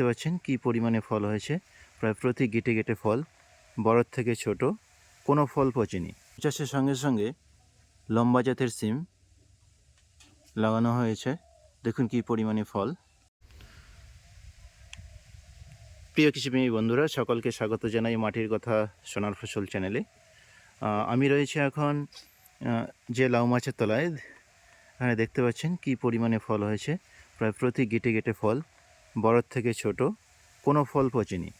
দেখতে পাচ্ছেন কি পরিমাণে ফল হয়েছে। প্রায় প্রতি গেটে গেটে ফল, বড় থেকে ছোট, কোনো ফল পচেনি। চাষের সঙ্গে সঙ্গে লম্বা জাতের সিম লাগানো হয়েছে। দেখুন কি পরিমাণে ফল। প্রিয় কৃষিপ্রেমী বন্ধুরা, সকলকে স্বাগত জানাই মাটির কথা সোনার ফসল চ্যানেলে। আমি রয়েছে এখন যে লাউ মাছের তলায়। এখানে দেখতে পাচ্ছেন কি পরিমাণে ফল হয়েছে। প্রায় প্রতি গেটে গেটে ফল বড় থেকে ছোট কোনো ফল পচেনি।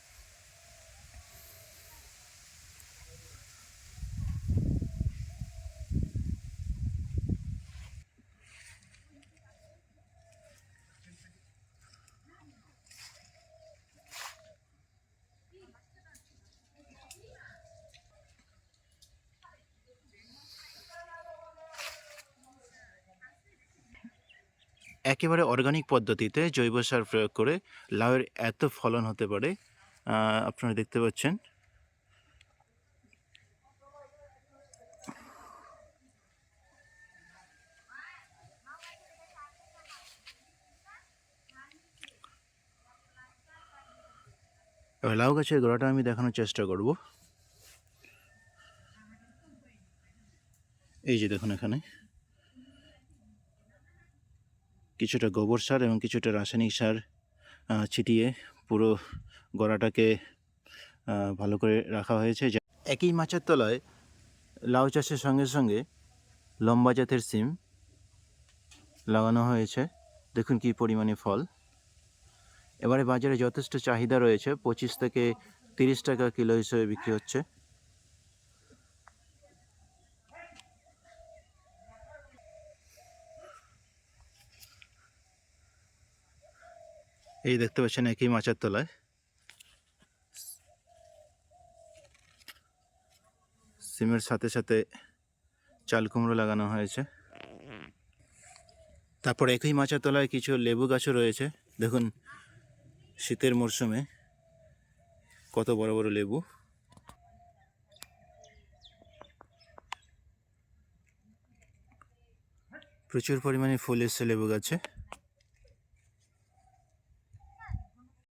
একেবারে অর্গানিক পদ্ধতিতে জৈব সার প্রয়োগ করে লাউয়ের এত ফলন হতে পারে আপনারা দেখতে পাচ্ছেন। এবার লাউ গাছের গোড়াটা আমি দেখানোর চেষ্টা করব। এই যে দেখুন এখানে। কিছুটা গোবর সার এবং কিছুটা রাসায়নিক সার ছিটিয়ে পুরো গোড়াটাকে ভালো করে রাখা হয়েছে। একই মাছের তলায় লাউ চাষের সঙ্গে সঙ্গে লম্বা জাতের সিম লাগানো হয়েছে। দেখুন কি পরিমাণে ফল। এবারে বাজারে যথেষ্ট চাহিদা রয়েছে। পঁচিশ থেকে তিরিশ টাকা কিলো হিসেবে বিক্রি হচ্ছে। এই দেখতে পাচ্ছেন একই মাছের তলায়। সিমের সাথে সাথে চাল কুমড়ো লাগানো হয়েছে। তারপর একই মাছের তলায় কিছু লেবু গাছও রয়েছে। দেখুন, শীতের মরশুমে কত বড় বড় লেবু। প্রচুর পরিমাণে ফুল এসছে লেবু গাছে।